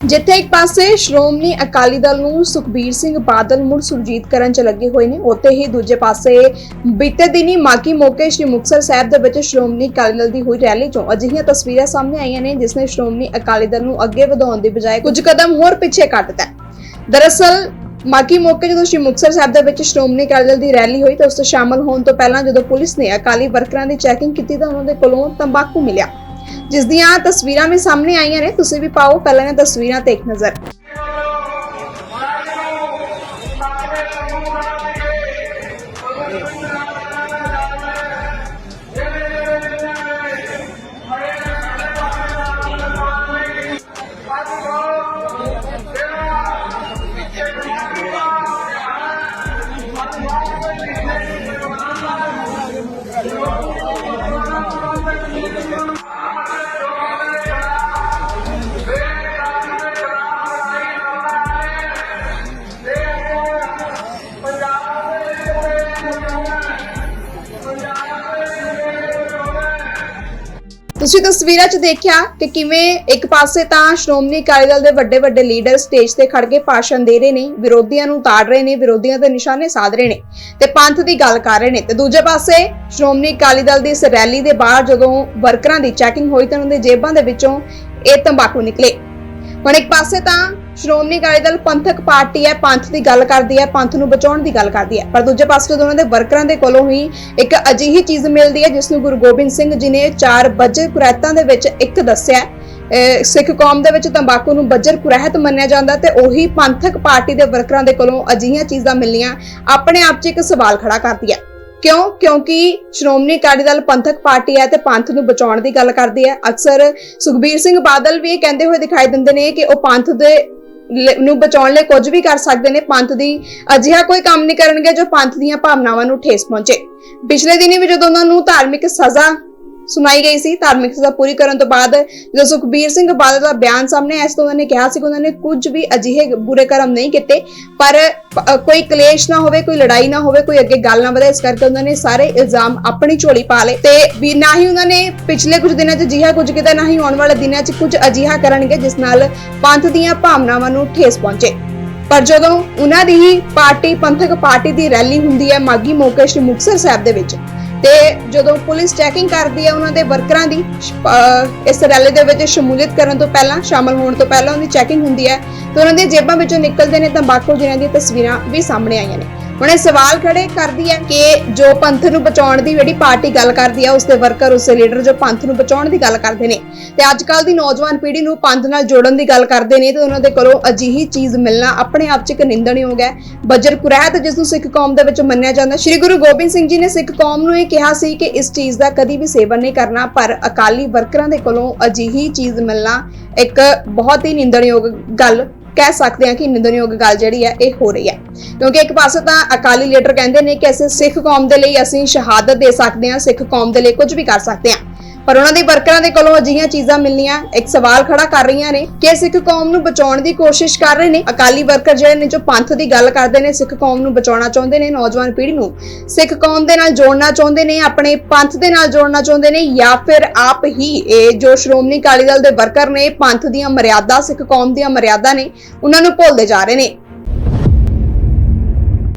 ਜਿੱਥੇ ਇੱਕ ਪਾਸੇ ਸ਼੍ਰੋਮਣੀ ਅਕਾਲੀ ਦਲ ਨੂੰ ਸੁਖਬੀਰ ਸਿੰਘ ਬਾਦਲ ਮੁੜ ਸੁਰਜੀਤ ਕਰਨ ਚ ਲੱਗੇ ਹੋਏ ਨੇ, ਉੱਥੇ ਹੀ ਦੂਜੇ ਪਾਸੇ ਬੀਤੇ ਦਿਨੀ ਮਾਗੀ ਮੌਕੇ ਸ਼੍ਰੀ ਮੁਕਤਸਰ ਸਾਹਿਬ ਦੇ ਵਿੱਚ ਸ਼੍ਰੋਮਣੀ ਅਕਾਲੀ ਦਲ ਦੀ ਹੋਈ ਰੈਲੀ ਚੋਂ ਅਜਿਹੀਆਂ ਤਸਵੀਰਾਂ ਸਾਹਮਣੇ ਆਈਆਂ ਨੇ, ਜਿਸ ਨੇ ਸ਼੍ਰੋਮਣੀ ਅਕਾਲੀ ਦਲ ਨੂੰ ਅੱਗੇ ਵਧਾਉਣ ਦੀ ਬਜਾਏ ਕੁਝ ਕਦਮ ਹੋਰ ਪਿੱਛੇ ਕੱਟ ਦਿੱਤਾ। ਦਰਅਸਲ ਮਾਕੀ ਮੌਕੇ ਜਦੋਂ ਸ਼੍ਰੀ ਮੁਕਤਸਰ ਸਾਹਿਬ ਦੇ ਵਿੱਚ ਸ਼੍ਰੋਮਣੀ ਅਕਾਲੀ ਦਲ ਦੀ ਰੈਲੀ ਹੋਈ ਤਾਂ ਉਸ ਤੋਂ ਸ਼ਾਮਲ ਹੋਣ ਤੋਂ ਪਹਿਲਾਂ ਜਦੋਂ ਪੁਲਿਸ ਨੇ ਅਕਾਲੀ ਵਰਕਰਾਂ ਦੀ ਚੈਕਿੰਗ ਕੀਤੀ ਤਾਂ ਉਹਨਾਂ ਦੇ ਕੋਲੋਂ ਤੰਬਾਕੂ ਮਿਲਿਆ। ਜਿਸ ਦੀਆਂ ਤਸਵੀਰਾਂ ਵੀ ਸਾਹਮਣੇ ਆਈਆਂ ਨੇ ਤੁਸੀਂ ਵੀ ਪਾਓ ਪਹਿਲਾਂ ਦੀਆਂ ਤਸਵੀਰਾਂ ਤੇ ਇੱਕ ਨਜ਼ਰ ਤੁਸੀਂ ਤਸਵੀਰਾਂ 'ਚ ਦੇਖਿਆ ਕਿ ਕਿਵੇਂ ਇੱਕ ਪਾਸੇ ਤਾਂ ਸ਼੍ਰੋਮਣੀ ਅਕਾਲੀ ਦਲ ਦੇ ਵੱਡੇ ਵੱਡੇ ਲੀਡਰ ਸਟੇਜ ਤੇ ਖੜ ਕੇ ਭਾਸ਼ਣ ਦੇ ਰਹੇ ਨੇ, ਵਿਰੋਧੀਆਂ ਨੂੰ ਤਾੜ ਰਹੇ ਨੇ, ਵਿਰੋਧੀਆਂ ਦੇ ਨਿਸ਼ਾਨੇ ਸਾਧ ਰਹੇ ਨੇ ਤੇ ਪੰਥ ਦੀ ਗੱਲ ਕਰ ਰਹੇ ਨੇ। ਤੇ ਦੂਜੇ ਪਾਸੇ ਸ਼੍ਰੋਮਣੀ ਅਕਾਲੀ ਦਲ ਦੀ ਇਸ ਰੈਲੀ ਦੇ ਬਾਹਰ ਜਦੋਂ ਵਰਕਰਾਂ ਦੀ ਚੈਕਿੰਗ ਹੋਈ ਤਾਂ ਉਹਨਾਂ ਦੇ ਜੇਬਾਂ ਦੇ ਵਿੱਚੋਂ ਇਹ ਤੰਬਾਕੂ ਨਿਕਲੇ। ਹੁਣ ਇੱਕ ਪਾਸੇ ਤਾਂ ਸ਼੍ਰੋਮਣੀ ਅਕਾਲੀ ਦਲ ਪੰਥਕ ਪਾਰਟੀ ਹੈ, ਪੰਥ ਦੀ ਗੱਲ ਕਰਦੀ ਹੈ, ਪੰਥ ਨੂੰ ਬਚਾਉਣ ਦੀ ਗੱਲ ਕਰਦੀ ਹੈ। ਪਰ ਦੂਜੇ ਪਾਸੇ ਜਦੋਂ ਦੇ ਵਰਕਰਾਂ ਦੇ ਕੋਲੋਂ ਹੀ ਇੱਕ ਅਜਿਹੀ ਚੀਜ਼ ਮਿਲਦੀ ਹੈ, ਜਿਸ ਨੂੰ ਗੁਰੂ ਗੋਬਿੰਦ ਸਿੰਘ ਜੀ ਨੇ ਚਾਰ ਬੱਜਰ ਕੁਰੈਤਾਂ ਦੇ ਵਿੱਚ ਇੱਕ ਦੱਸਿਆ ਸਿੱਖ ਕੌਮ ਦੇ ਵਿੱਚ ਤੰਬਾਕੂ ਨੂੰ ਬੱਜਰ ਕੁਰਹਿਤ ਮੰਨਿਆ ਜਾਂਦਾ ਤੇ ਉਹੀ ਪੰਥਕ ਪਾਰਟੀ ਦੇ ਵਰਕਰਾਂ ਦੇ ਕੋਲੋਂ ਅਜਿਹੀਆਂ ਚੀਜ਼ਾਂ ਮਿਲਣੀਆਂ ਆਪਣੇ ਆਪ 'ਚ ਇੱਕ ਸਵਾਲ ਖੜਾ ਕਰਦੀ ਹੈ। ਕਿਉਂ? ਕਿਉਂਕਿ ਸ਼੍ਰੋਮਣੀ ਅਕਾਲੀ ਦਲ ਪੰਥਕ ਪਾਰਟੀ ਹੈ ਤੇ ਪੰਥ ਨੂੰ ਬਚਾਉਣ ਦੀ ਗੱਲ ਕਰਦੀ ਹੈ। ਅਕਸਰ ਸੁਖਬੀਰ ਸਿੰਘ ਬਾਦਲ ਵੀ ਇਹ ਕਹਿੰਦੇ ਹੋਏ ਦਿਖਾਈ ਦਿੰਦੇ ਨੇ ਕਿ ਉਹ ਪੰਥ ਦੇ ਨੂੰ ਬਚਾਉਣ ਲਈ ਕੁਝ ਵੀ ਕਰ ਸਕਦੇ ਨੇ ਪੰਥ ਦੀ। ਅਜਿਹਾ ਕੋਈ ਕੰਮ ਨਹੀਂ ਕਰਨਗੇ ਜੋ ਪੰਥ ਦੀਆਂ ਭਾਵਨਾਵਾਂ ਨੂੰ ਠੇਸ ਪਹੁੰਚੇ। ਪਿਛਲੇ ਦਿਨੀ ਵੀ ਜਦੋਂ ਉਹਨਾਂ ਨੂੰ ਧਾਰਮਿਕ ਸਜ਼ਾ ਸੁਣਾਈ ਗਈ ਸੀ। ਧਾਰਮਿਕ ਸਜ਼ਾ ਪੂਰੀ ਕਰਨ ਤੋਂ ਬਾਅਦ ਜਦੋਂ ਸੁਖਬੀਰ ਸਿੰਘ ਬਾਦਲ ਦਾ ਬਿਆਨ ਸਾਹਮਣੇ ਆਇਆ ਤਾਂ ਉਹਨਾਂ ਨੇ ਕਿਹਾ ਸੀ ਕਿ ਉਹਨਾਂ ਨੇ ਕੁਝ ਵੀ ਅਜਿਹੇ ਬੁਰੇ ਕਰਮ ਨਹੀਂ ਕੀਤੇ, ਪਰ ਕੋਈ ਕਲੇਸ਼ ਨਾ ਹੋਵੇ, ਕੋਈ ਲੜਾਈ ਨਾ ਹੋਵੇ, ਕੋਈ ਅੱਗੇ ਗੱਲ ਨਾ ਵਧੇ, ਇਸ ਕਰਕੇ ਉਹਨਾਂ ਨੇ ਸਾਰੇ ਇਲਜ਼ਾਮ ਆਪਣੀ ਝੋਲੀ ਪਾ ਲਏ। ਤੇ ਵੀ ਨਾ ਹੀ ਉਹਨਾਂ ਨੇ ਪਿਛਲੇ ਕੁਝ ਦਿਨਾਂ 'ਚ ਅਜਿਹਾ ਕੁਝ ਕੀਤਾ, ਨਾ ਹੀ ਆਉਣ ਵਾਲੇ ਦਿਨਾਂ 'ਚ ਕੁਝ ਅਜਿਹਾ ਕਰਨਗੇ, ਜਿਸ ਨਾਲ ਪੰਥ ਦੀਆਂ ਭਾਵਨਾਵਾਂ ਨੂੰ ਠੇਸ ਪਹੁੰਚੇ। ਪਰ ਜਦੋਂ ਉਹਨਾਂ ਦੀ ਹੀ ਪਾਰਟੀ, ਪੰਥਕ ਪਾਰਟੀ ਦੀ ਰੈਲੀ ਹੁੰਦੀ ਹੈ ਮਾਗੀ ਮੌਕੇ ਸ਼੍ਰੀ ਮੁਕਤਸਰ ਸਾਹਿਬ ਦੇ ਵਿੱਚ ਤੇ ਜਦੋਂ ਪੁਲਿਸ ਚੈਕਿੰਗ ਕਰਦੀ ਹੈ ਉਹਨਾਂ ਦੇ ਵਰਕਰਾਂ ਦੀ, ਅਹ, ਇਸ ਰੈਲੀ ਦੇ ਵਿੱਚ ਸ਼ਮੂਲੀਅਤ ਕਰਨ ਤੋਂ ਪਹਿਲਾਂ, ਸ਼ਾਮਲ ਹੋਣ ਤੋਂ ਪਹਿਲਾਂ ਉਹਨਾਂ ਦੀ ਚੈਕਿੰਗ ਹੁੰਦੀ ਹੈ ਤੇ ਉਹਨਾਂ ਦੀਆਂ ਜੇਬਾਂ ਵਿੱਚੋਂ ਨਿਕਲਦੇ ਨੇ ਤੰਬਾਕੂ ਜਿਨ੍ਹਾਂ ਦੀਆਂ ਤਸਵੀਰਾਂ ਵੀ ਸਾਹਮਣੇ ਆਈਆਂ ਨੇ। ਹੁਣ ਇਹ ਸਵਾਲ ਖੜੇ ਕਰਦੀ ਹੈ ਕਿ ਜੋ ਪੰਥ ਨੂੰ ਬਚਾਉਣ ਦੀ ਜਿਹੜੀ ਪਾਰਟੀ ਗੱਲ ਕਰਦੀ ਹੈ ਉਸ ਦੇ ਵਰਕਰ, ਉਸ ਦੇ ਲੀਡਰ ਜੋ ਪੰਥ ਨੂੰ ਬਚਾਉਣ ਦੀ ਗੱਲ ਕਰਦੇ ਨੇ। ਤੇ ਅੱਜ ਕੱਲ ਦੀ ਨੌਜਵਾਨ ਪੀੜ੍ਹੀ ਨੂੰ ਪੰਥ ਨਾਲ ਜੋੜਨ ਦੀ ਗੱਲ ਕਰਦੇ ਨੇ, ਤੇ ਉਹਨਾਂ ਦੇ ਕੋਲੋਂ ਅਜਿਹੀ ਚੀਜ਼ ਮਿਲਣਾ ਆਪਣੇ ਆਪ 'ਚ ਇੱਕ ਨਿੰਦਣਯੋਗ ਹੈ। ਬਜਰ ਕੁਰਹਿਤ ਜਿਸ ਨੂੰ ਸਿੱਖ ਕੌਮ ਦੇ ਵਿੱਚ ਮੰਨਿਆ ਜਾਂਦਾ, ਸ੍ਰੀ ਗੁਰੂ ਗੋਬਿੰਦ ਸਿੰਘ ਜੀ ਨੇ ਸਿੱਖ ਕੌਮ ਨੂੰ ਇਹ ਕਿਹਾ ਸੀ ਕਿ ਇਸ ਚੀਜ਼ ਦਾ ਕਦੀ ਵੀ ਸੇਵਨ ਨਹੀਂ ਕਰਨਾ, ਪਰ ਅਕਾਲੀ ਵਰਕਰਾਂ ਦੇ ਕੋਲੋਂ ਅਜਿਹੀ ਚੀਜ਼ ਮਿਲਣਾ ਇੱਕ ਬਹੁਤ ਹੀ ਨਿੰਦਣਯੋਗ ਗੱਲ ਕਹਿ ਸਕਦੇ ਹਾਂ ਕਿ ਨਿੰਦਣਯੋਗ ਗੱਲ ਜਿਹੜੀ ਹੈ, ਇਹ ਹੋ ਰਹੀ ਹੈ। ਕਿਉਂਕਿ ਇੱਕ ਪਾਸੇ ਤਾਂ ਅਕਾਲੀ ਲੀਡਰ ਕਹਿੰਦੇ ਨੇ ਕਿ ਅਸੀਂ ਸਿੱਖ ਕੌਮ ਦੇ ਲਈ ਅਸੀਂ ਸ਼ਹਾਦਤ ਦੇ ਸਕਦੇ ਹਾਂ, ਸਿੱਖ ਕੌਮ ਦੇ ਲਈ ਕੁਝ ਵੀ ਕਰ ਸਕਦੇ ਹਾਂ। ਪਰ ਉਹਨਾਂ ਦੇ ਵਰਕਰਾਂ ਦੇ ਕੋਲੋਂ ਅਜਿਹੀਆਂ ਚੀਜ਼ਾਂ ਮਿਲਣੀਆਂ ਇੱਕ ਸਵਾਲ ਖੜਾ ਕਰ ਰਹੀਆਂ ਨੇ ਕਿ ਸਿੱਖ ਕੌਮ ਨੂੰ ਬਚਾਉਣ ਦੀ ਕੋਸ਼ਿਸ਼ ਕਰ ਰਹੇ ਨੇ। ਅਕਾਲੀ ਵਰਕਰ ਜਿਹੜੇ ਨੇ, ਜੋ ਪੰਥ ਦੀ ਗੱਲ ਕਰਦੇ ਨੇ, ਸਿੱਖ ਕੌਮ ਨੂੰ ਬਚਾਉਣਾ ਚਾਹੁੰਦੇ ਨੇ, ਨੌਜਵਾਨ ਪੀੜ੍ਹੀ ਨੂੰ। ਸਿੱਖ ਕੌਮ ਦੇ ਨਾਲ ਜੋੜਨਾ ਚਾਹੁੰਦੇ ਨੇ, ਆਪਣੇ ਪੰਥ ਦੇ ਨਾਲ ਜੋੜਨਾ ਚਾਹੁੰਦੇ ਨੇ ਜਾਂ ਫਿਰ ਆਪ ਹੀ ਇਹ ਜੋ ਸ਼੍ਰੋਮਣੀ ਅਕਾਲੀ ਦਲ ਦੇ ਵਰਕਰ ਨੇ, ਪੰਥ ਦੀਆਂ ਮਰਿਆਦਾ, ਸਿੱਖ ਕੌਮ ਦੀਆਂ ਮਰਿਆਦਾ ਨੇ, ਉਹਨਾਂ ਨੂੰ ਭੁੱਲਦੇ ਜਾ ਰਹੇ ਨੇ।